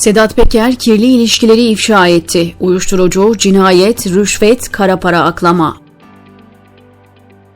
Sedat Peker kirli ilişkileri ifşa etti. Uyuşturucu, cinayet, rüşvet, kara para aklama.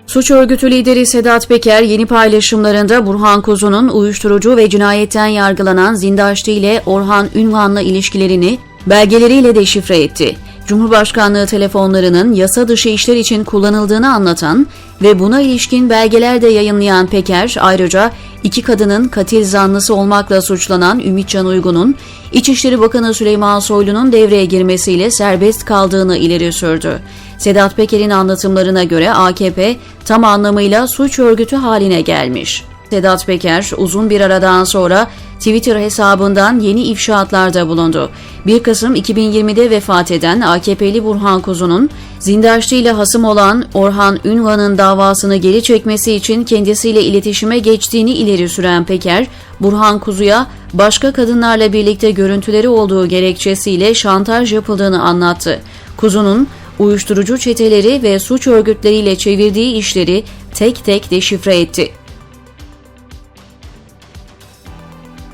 Suç örgütü lideri Sedat Peker yeni paylaşımlarında Burhan Kuzu'nun uyuşturucu ve cinayetten yargılanan Zindaşlı ile Orhan Ünvan'la ilişkilerini belgeleriyle deşifre etti. Cumhurbaşkanlığı telefonlarının yasa dışı işler için kullanıldığını anlatan ve buna ilişkin belgeler de yayınlayan Peker ayrıca iki kadının katil zanlısı olmakla suçlanan Ümitcan Uygun'un İçişleri Bakanı Süleyman Soylu'nun devreye girmesiyle serbest kaldığını ileri sürdü. Sedat Peker'in anlatımlarına göre AKP tam anlamıyla suç örgütü haline gelmiş. Sedat Peker uzun bir aradan sonra Twitter hesabından yeni ifşaatlarda bulundu. 1 Kasım 2020'de vefat eden AKP'li Burhan Kuzu'nun Zindaşlı hasım olan Orhan Ünvan'ın davasını geri çekmesi için kendisiyle iletişime geçtiğini ileri süren Peker, Burhan Kuzu'ya başka kadınlarla birlikte görüntüleri olduğu gerekçesiyle şantaj yapıldığını anlattı. Kuzu'nun uyuşturucu çeteleri ve suç örgütleriyle çevirdiği işleri tek tek deşifre etti.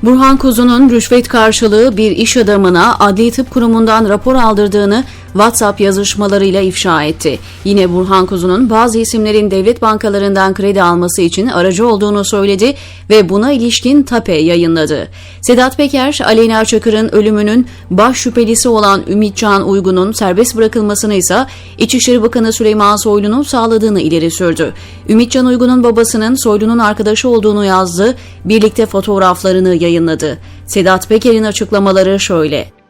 Burhan Kuzu'nun rüşvet karşılığı bir iş adamına Adli Tıp Kurumu'ndan rapor aldırdığını WhatsApp yazışmalarıyla ifşa etti. Yine Burhan Kuzu'nun bazı isimlerin devlet bankalarından kredi alması için aracı olduğunu söyledi ve buna ilişkin tape yayınladı. Sedat Peker, Aleyna Çakır'ın ölümünün baş şüphelisi olan Ümitcan Uygun'un serbest bırakılmasını ise İçişleri Bakanı Süleyman Soylu'nun sağladığını ileri sürdü. Ümitcan Uygun'un babasının Soylu'nun arkadaşı olduğunu yazdı, birlikte fotoğraflarını yayınladı. Sedat Peker'in açıklamaları şöyle.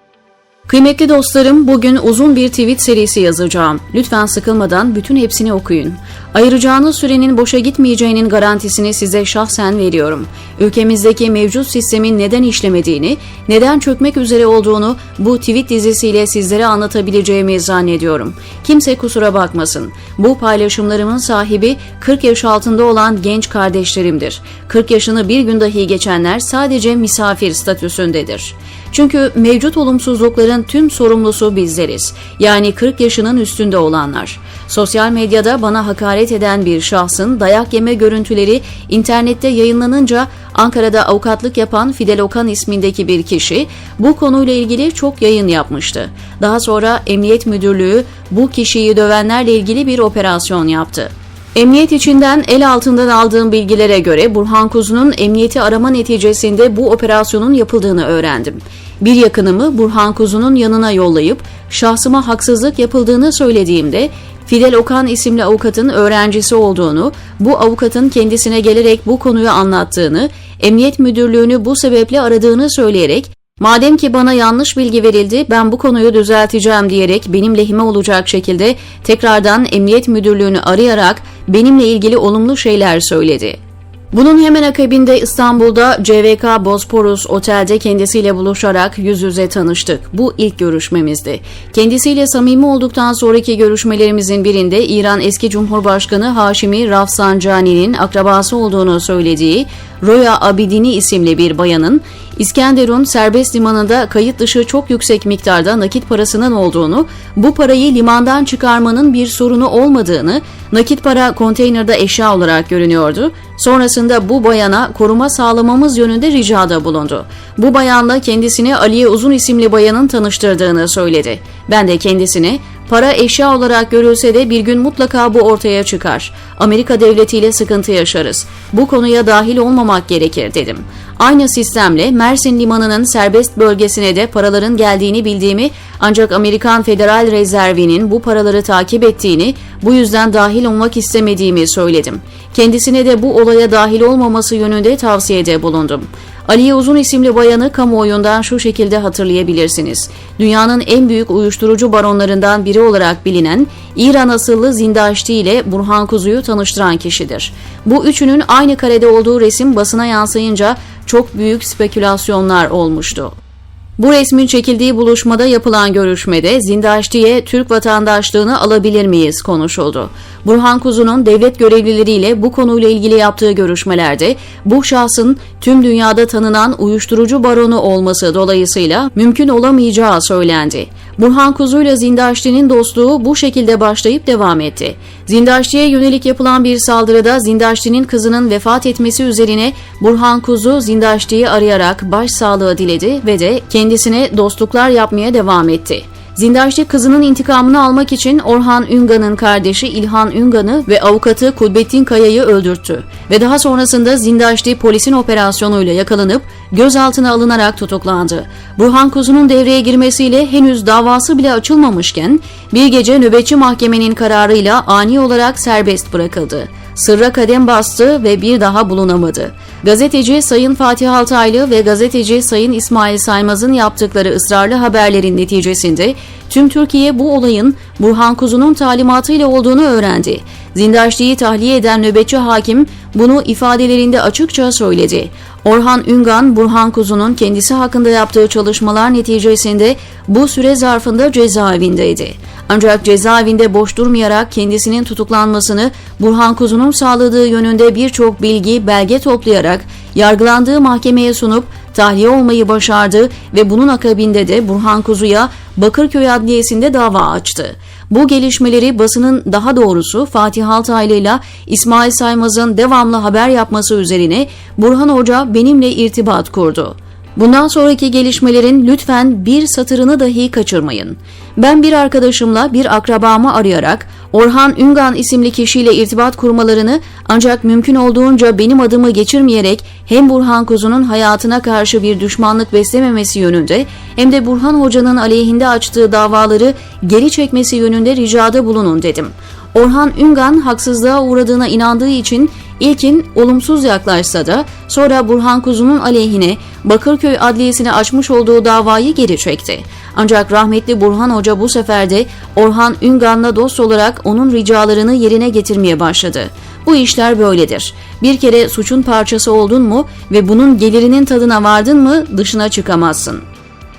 Kıymetli dostlarım, bugün uzun bir tweet serisi yazacağım. Lütfen sıkılmadan bütün hepsini okuyun. Ayıracağınız sürenin boşa gitmeyeceğinin garantisini size şahsen veriyorum. Ülkemizdeki mevcut sistemin neden işlemediğini, neden çökmek üzere olduğunu bu tweet dizisiyle sizlere anlatabileceğimi zannediyorum. Kimse kusura bakmasın. Bu paylaşımlarımın sahibi 40 yaş altında olan genç kardeşlerimdir. 40 yaşını bir gün dahi geçenler sadece misafir statüsündedir. Çünkü mevcut olumsuzlukların tüm sorumlusu bizleriz. Yani 40 yaşının üstünde olanlar. Sosyal medyada bana hakaret eden bir şahsın dayak yeme görüntüleri internette yayınlanınca Ankara'da avukatlık yapan Fidel Okan ismindeki bir kişi bu konuyla ilgili çok yayın yapmıştı. Daha sonra Emniyet Müdürlüğü bu kişiyi dövenlerle ilgili bir operasyon yaptı. Emniyet içinden el altından aldığım bilgilere göre Burhan Kuzu'nun emniyeti arama neticesinde bu operasyonun yapıldığını öğrendim. Bir yakınımı Burhan Kuzu'nun yanına yollayıp şahsıma haksızlık yapıldığını söylediğimde Fidel Okan isimli avukatın öğrencisi olduğunu, bu avukatın kendisine gelerek bu konuyu anlattığını, Emniyet Müdürlüğü'nü bu sebeple aradığını söyleyerek Madem ki bana yanlış bilgi verildi, ben bu konuyu düzelteceğim diyerek benim lehime olacak şekilde tekrardan Emniyet Müdürlüğü'nü arayarak benimle ilgili olumlu şeyler söyledi. Bunun hemen akabinde İstanbul'da CVK Bosporus Otel'de kendisiyle buluşarak yüz yüze tanıştık. Bu ilk görüşmemizdi. Kendisiyle samimi olduktan sonraki görüşmelerimizin birinde İran eski Cumhurbaşkanı Haşimi Rafsanjani'nin akrabası olduğunu söylediği Roya Abidini isimli bir bayanın İskenderun serbest limanında kayıt dışı çok yüksek miktarda nakit parasının olduğunu, bu parayı limandan çıkarmanın bir sorunu olmadığını, nakit para konteynerde eşya olarak görünüyordu. Sonrasında bu bayana koruma sağlamamız yönünde ricada bulundu. Bu bayanla kendisini Aliye Uzun isimli bayanın tanıştırdığını söyledi. Ben de kendisine Para eşya olarak görülse de bir gün mutlaka bu ortaya çıkar. Amerika devletiyle sıkıntı yaşarız. Bu konuya dahil olmamak gerekir dedim. Aynı sistemle Mersin Limanı'nın serbest bölgesine de paraların geldiğini bildiğimi ancak Amerikan Federal Rezervi'nin bu paraları takip ettiğini, bu yüzden dahil olmak istemediğimi söyledim. Kendisine de bu olaya dahil olmaması yönünde tavsiyede bulundum. Aliye Uzun isimli bayanı kamuoyundan şu şekilde hatırlayabilirsiniz. Dünyanın en büyük uyuşturucu baronlarından biri olarak bilinen İran asıllı Zindaşti ile Burhan Kuzu'yu tanıştıran kişidir. Bu üçünün aynı karede olduğu resim basına yansıyınca çok büyük spekülasyonlar olmuştu. Bu resmin çekildiği buluşmada yapılan görüşmede Zindaşti'ye Türk vatandaşlığını alabilir miyiz konuşuldu. Burhan Kuzu'nun devlet görevlileriyle bu konuyla ilgili yaptığı görüşmelerde bu şahsın tüm dünyada tanınan uyuşturucu baronu olması dolayısıyla mümkün olamayacağı söylendi. Burhan Kuzu ile Zindaşti'nin dostluğu bu şekilde başlayıp devam etti. Zindaşti'ye yönelik yapılan bir saldırıda Zindaşti'nin kızının vefat etmesi üzerine Burhan Kuzu Zindaşti'yi arayarak başsağlığı diledi ve de kendisine dostluklar yapmaya devam etti. Zindaşti kızının intikamını almak için Orhan Üngan'ın kardeşi İlhan Üngan'ı ve avukatı Kulbettin Kaya'yı öldürttü. Ve daha sonrasında Zindaşti polisin operasyonuyla yakalanıp gözaltına alınarak tutuklandı. Burhan Kuzu'nun devreye girmesiyle henüz davası bile açılmamışken bir gece nöbetçi mahkemenin kararıyla ani olarak serbest bırakıldı. Sırra kadem bastı ve bir daha bulunamadı. Gazeteci Sayın Fatih Altaylı ve gazeteci Sayın İsmail Saymaz'ın yaptıkları ısrarlı haberlerin neticesinde tüm Türkiye bu olayın Burhan Kuzu'nun talimatıyla olduğunu öğrendi. Zindaşti'yi tahliye eden nöbetçi hakim bunu ifadelerinde açıkça söyledi. Orhan Üngan, Burhan Kuzu'nun kendisi hakkında yaptığı çalışmalar neticesinde bu süre zarfında cezaevindeydi. Ancak cezaevinde boş durmayarak kendisinin tutuklanmasını Burhan Kuzu'nun sağladığı yönünde birçok bilgi, belge toplayarak yargılandığı mahkemeye sunup tahliye olmayı başardı ve bunun akabinde de Burhan Kuzu'ya Bakırköy Adliyesi'nde dava açtı. Bu gelişmeleri basının daha doğrusu Fatih Altaylı ile İsmail Saymaz'ın devamlı haber yapması üzerine Burhan Hoca benimle irtibat kurdu. Bundan sonraki gelişmelerin lütfen bir satırını dahi kaçırmayın. Ben bir arkadaşımla bir akrabamı arayarak Orhan Üngan isimli kişiyle irtibat kurmalarını ancak mümkün olduğunca benim adımı geçirmeyerek hem Burhan Kuzu'nun hayatına karşı bir düşmanlık beslememesi yönünde hem de Burhan Hoca'nın aleyhinde açtığı davaları geri çekmesi yönünde ricada bulunun dedim. Orhan Üngan haksızlığa uğradığına inandığı için ilkin olumsuz yaklaşsa da sonra Burhan Kuzu'nun aleyhine Bakırköy Adliyesi'ne açmış olduğu davayı geri çekti. Ancak rahmetli Burhan Hoca bu sefer de Orhan Üngan'la dost olarak onun ricalarını yerine getirmeye başladı. Bu işler böyledir. Bir kere suçun parçası oldun mu ve bunun gelirinin tadına vardın mı dışına çıkamazsın.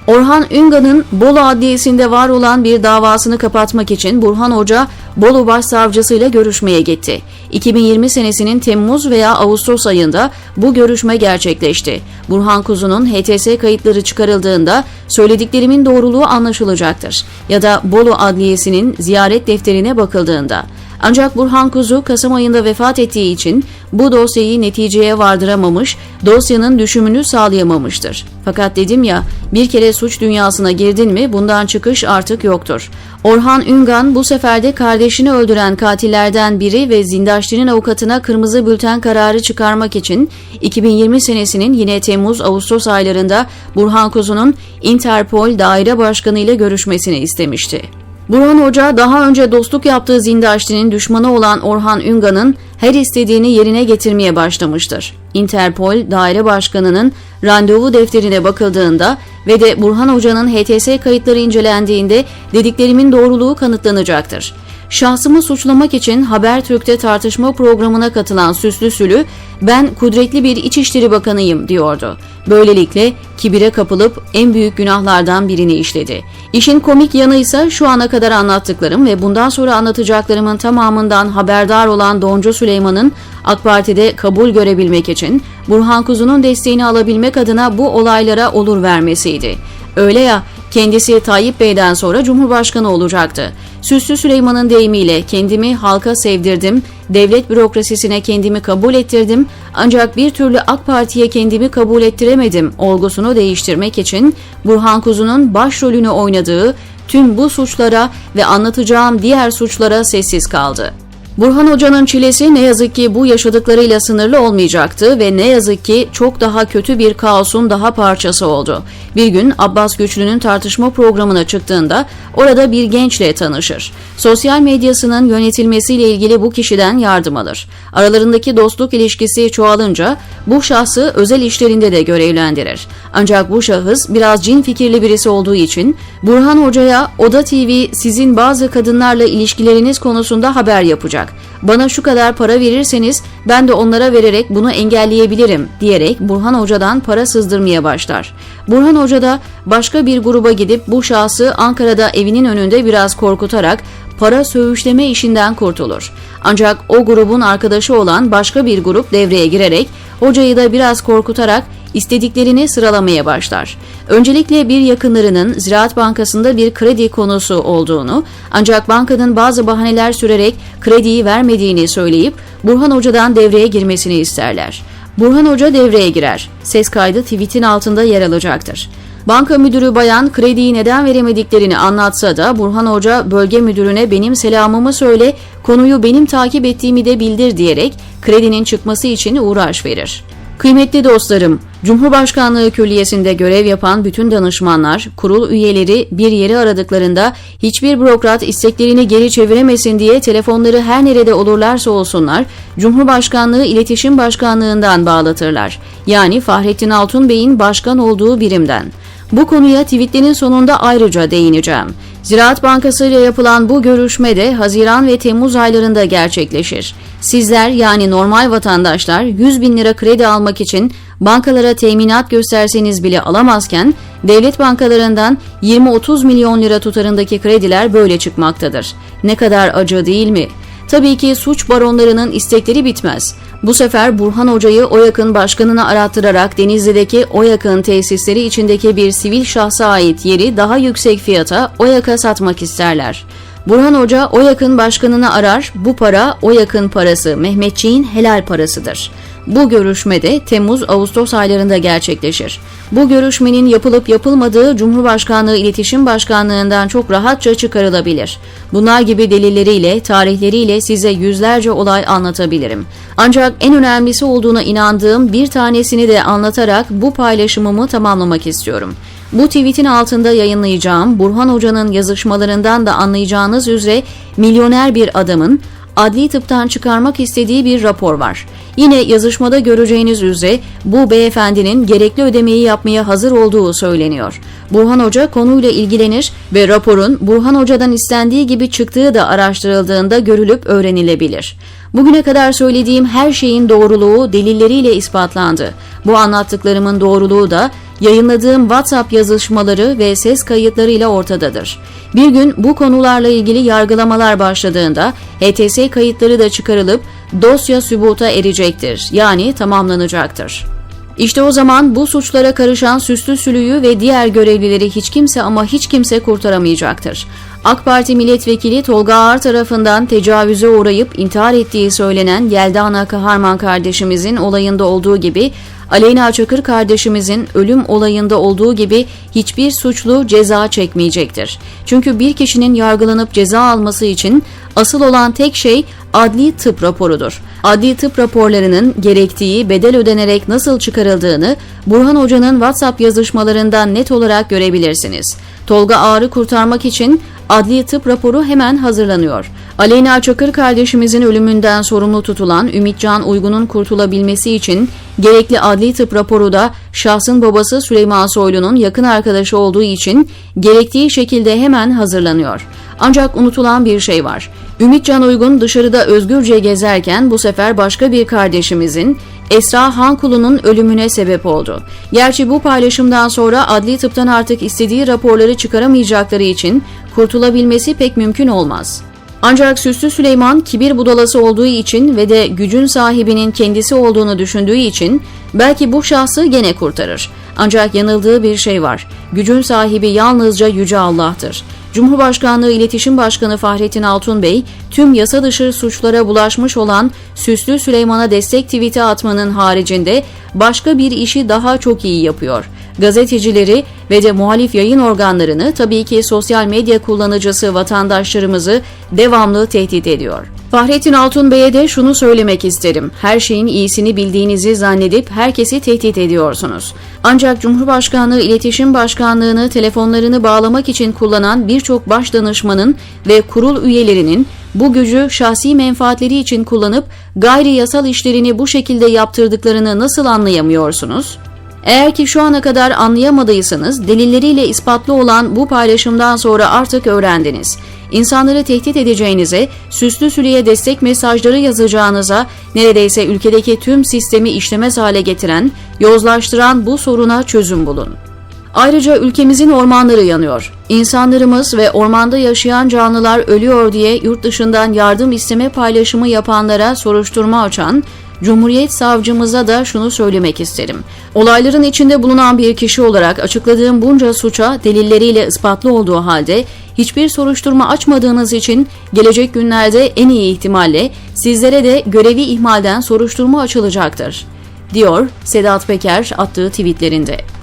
Orhan Üngan'ın Bolu Adliyesi'nde var olan bir davasını kapatmak için Burhan Hoca Bolu Başsavcısı ile görüşmeye gitti. 2020 senesinin Temmuz veya Ağustos ayında bu görüşme gerçekleşti. Burhan Kuzu'nun HTS kayıtları çıkarıldığında söylediklerimin doğruluğu anlaşılacaktır. Ya da Bolu Adliyesi'nin ziyaret defterine bakıldığında. Ancak Burhan Kuzu Kasım ayında vefat ettiği için bu dosyayı neticeye vardıramamış, dosyanın düşümünü sağlayamamıştır. Fakat dedim ya, bir kere suç dünyasına girdin mi bundan çıkış artık yoktur. Orhan Üngan bu sefer de kardeşini öldüren katillerden biri ve Zindaşti'nin avukatına kırmızı bülten kararı çıkarmak için 2020 senesinin yine Temmuz-Ağustos aylarında Burhan Kuzu'nun Interpol Daire Başkanı ile görüşmesini istemişti. Burhan Hoca daha önce dostluk yaptığı Zindaşti'nin düşmanı olan Orhan Üngan'ın her istediğini yerine getirmeye başlamıştır. Interpol Daire Başkanı'nın randevu defterine bakıldığında ve de Burhan Hoca'nın HTS kayıtları incelendiğinde dediklerimin doğruluğu kanıtlanacaktır. Şahsımı suçlamak için Habertürk'te tartışma programına katılan Süslü Sülü, ben kudretli bir İçişleri Bakanıyım diyordu. Böylelikle kibire kapılıp en büyük günahlardan birini işledi. İşin komik yanı ise şu ana kadar anlattıklarım ve bundan sonra anlatacaklarımın tamamından haberdar olan Doncu Süleyman'ın AK Parti'de kabul görebilmek için Burhan Kuzu'nun desteğini alabilmek adına bu olaylara olur vermesiydi. Öyle ya kendisi Tayyip Bey'den sonra Cumhurbaşkanı olacaktı. Süslü Süleyman'ın deyimiyle kendimi halka sevdirdim, devlet bürokrasisine kendimi kabul ettirdim ancak bir türlü AK Parti'ye kendimi kabul ettiremedim olgusunu değiştirmek için Burhan Kuzu'nun başrolünü oynadığı tüm bu suçlara ve anlatacağım diğer suçlara sessiz kaldı. Burhan Hoca'nın çilesi ne yazık ki bu yaşadıklarıyla sınırlı olmayacaktı ve ne yazık ki çok daha kötü bir kaosun daha parçası oldu. Bir gün Abbas Güçlü'nün tartışma programına çıktığında orada bir gençle tanışır. Sosyal medyasının yönetilmesiyle ilgili bu kişiden yardım alır. Aralarındaki dostluk ilişkisi çoğalınca bu şahsı özel işlerinde de görevlendirir. Ancak bu şahıs biraz cin fikirli birisi olduğu için Burhan Hoca'ya Oda TV sizin bazı kadınlarla ilişkileriniz konusunda haber yapacak. Bana şu kadar para verirseniz ben de onlara vererek bunu engelleyebilirim diyerek Burhan Hoca'dan para sızdırmaya başlar. Burhan Hoca da başka bir gruba gidip bu şahsı Ankara'da evinin önünde biraz korkutarak para söğüşleme işinden kurtulur. Ancak o grubun arkadaşı olan başka bir grup devreye girerek hocayı da biraz korkutarak istediklerini sıralamaya başlar. Öncelikle bir yakınlarının Ziraat Bankası'nda bir kredi konusu olduğunu ancak bankanın bazı bahaneler sürerek krediyi vermediğini söyleyip Burhan Hoca'dan devreye girmesini isterler. Burhan Hoca devreye girer. Ses kaydı tweetin altında yer alacaktır. Banka müdürü bayan krediyi neden veremediklerini anlatsa da Burhan Hoca bölge müdürüne benim selamımı söyle, konuyu benim takip ettiğimi de bildir diyerek kredinin çıkması için uğraş verir. Kıymetli dostlarım, Cumhurbaşkanlığı Külliyesi'nde görev yapan bütün danışmanlar, kurul üyeleri bir yeri aradıklarında hiçbir bürokrat isteklerini geri çeviremesin diye telefonları her nerede olurlarsa olsunlar, Cumhurbaşkanlığı İletişim Başkanlığından bağlatırlar. Yani Fahrettin Altun Bey'in başkan olduğu birimden. Bu konuya tweetlerin sonunda ayrıca değineceğim. Ziraat Bankası ile yapılan bu görüşme de Haziran ve Temmuz aylarında gerçekleşir. Sizler yani normal vatandaşlar 100 bin lira kredi almak için bankalara teminat gösterseniz bile alamazken devlet bankalarından 20-30 milyon lira tutarındaki krediler böyle çıkmaktadır. Ne kadar acı değil mi? Tabii ki suç baronlarının istekleri bitmez. Bu sefer Burhan Hoca'yı OYAK'ın başkanına arattırarak Denizli'deki OYAK'ın tesisleri içindeki bir sivil şahsa ait yeri daha yüksek fiyata OYAK'a satmak isterler. Burhan Hoca OYAK'ın başkanını arar, bu para OYAK'ın parası, Mehmetçiğin helal parasıdır. Bu görüşme de Temmuz-Ağustos aylarında gerçekleşir. Bu görüşmenin yapılıp yapılmadığı Cumhurbaşkanlığı İletişim Başkanlığından çok rahatça çıkarılabilir. Bunlar gibi delilleriyle, tarihleriyle size yüzlerce olay anlatabilirim. Ancak en önemlisi olduğuna inandığım bir tanesini de anlatarak bu paylaşımımı tamamlamak istiyorum. Bu tweetin altında yayınlayacağım Burhan Hoca'nın yazışmalarından da anlayacağınız üzere milyoner bir adamın adli tıptan çıkarmak istediği bir rapor var. Yine yazışmada göreceğiniz üzere bu beyefendinin gerekli ödemeyi yapmaya hazır olduğu söyleniyor. Burhan Hoca konuyla ilgilenir ve raporun Burhan Hoca'dan istendiği gibi çıktığı da araştırıldığında görülüp öğrenilebilir. Bugüne kadar söylediğim her şeyin doğruluğu delilleriyle ispatlandı. Bu anlattıklarımın doğruluğu da yayınladığım WhatsApp yazışmaları ve ses kayıtlarıyla ortadadır. Bir gün bu konularla ilgili yargılamalar başladığında HTS kayıtları da çıkarılıp dosya sübuta erecektir. Yani tamamlanacaktır. İşte o zaman bu suçlara karışan Süslü Sülü'yü ve diğer görevlileri hiç kimse ama hiç kimse kurtaramayacaktır. AK Parti milletvekili Tolga Ağar tarafından tecavüze uğrayıp intihar ettiği söylenen Yeldana Kaharman kardeşimizin olayında olduğu gibi Aleyna Çakır kardeşimizin ölüm olayında olduğu gibi hiçbir suçlu ceza çekmeyecektir. Çünkü bir kişinin yargılanıp ceza alması için asıl olan tek şey adli tıp raporudur. Adli tıp raporlarının gerektiği bedel ödenerek nasıl çıkarıldığını Burhan Hoca'nın WhatsApp yazışmalarından net olarak görebilirsiniz. Tolga Ağar'ı kurtarmak için adli tıp raporu hemen hazırlanıyor. Aleyna Çakır kardeşimizin ölümünden sorumlu tutulan Ümitcan Uygun'un kurtulabilmesi için gerekli adli tıp raporu da şahsın babası Süleyman Soylu'nun yakın arkadaşı olduğu için gerektiği şekilde hemen hazırlanıyor. Ancak unutulan bir şey var. Ümitcan Uygun dışarıda özgürce gezerken bu sefer başka bir kardeşimizin Esra Hankulu'nun ölümüne sebep oldu. Gerçi bu paylaşımdan sonra adli tıptan artık istediği raporları çıkaramayacakları için kurtulabilmesi pek mümkün olmaz. Ancak Süslü Süleyman kibir budalası olduğu için ve de gücün sahibinin kendisi olduğunu düşündüğü için belki bu şahsı gene kurtarır. Ancak yanıldığı bir şey var. Gücün sahibi yalnızca Yüce Allah'tır. Cumhurbaşkanlığı İletişim Başkanı Fahrettin Altun Bey, tüm yasa dışı suçlara bulaşmış olan Süslü Süleyman'a destek tweet'i atmanın haricinde başka bir işi daha çok iyi yapıyor. Gazetecileri ve de muhalif yayın organlarını tabii ki sosyal medya kullanıcısı vatandaşlarımızı devamlı tehdit ediyor. Fahrettin Altun Bey'e de şunu söylemek isterim. Her şeyin iyisini bildiğinizi zannedip herkesi tehdit ediyorsunuz. Ancak Cumhurbaşkanlığı İletişim Başkanlığı'nı telefonlarını bağlamak için kullanan birçok baş danışmanın ve kurul üyelerinin bu gücü şahsi menfaatleri için kullanıp gayri yasal işlerini bu şekilde yaptırdıklarını nasıl anlayamıyorsunuz? Eğer ki şu ana kadar anlayamadıysanız delilleriyle ispatlı olan bu paylaşımdan sonra artık öğrendiniz. İnsanları tehdit edeceğinize, süslü sülüye destek mesajları yazacağınıza, neredeyse ülkedeki tüm sistemi işlemez hale getiren, yozlaştıran bu soruna çözüm bulun. Ayrıca ülkemizin ormanları yanıyor. İnsanlarımız ve ormanda yaşayan canlılar ölüyor diye yurt dışından yardım isteme paylaşımı yapanlara soruşturma açan, Cumhuriyet savcımıza da şunu söylemek isterim. Olayların içinde bulunan bir kişi olarak açıkladığım bunca suça delilleriyle ispatlı olduğu halde hiçbir soruşturma açmadığınız için gelecek günlerde en iyi ihtimalle sizlere de görevi ihmalden soruşturma açılacaktır, diyor Sedat Peker attığı tweetlerinde.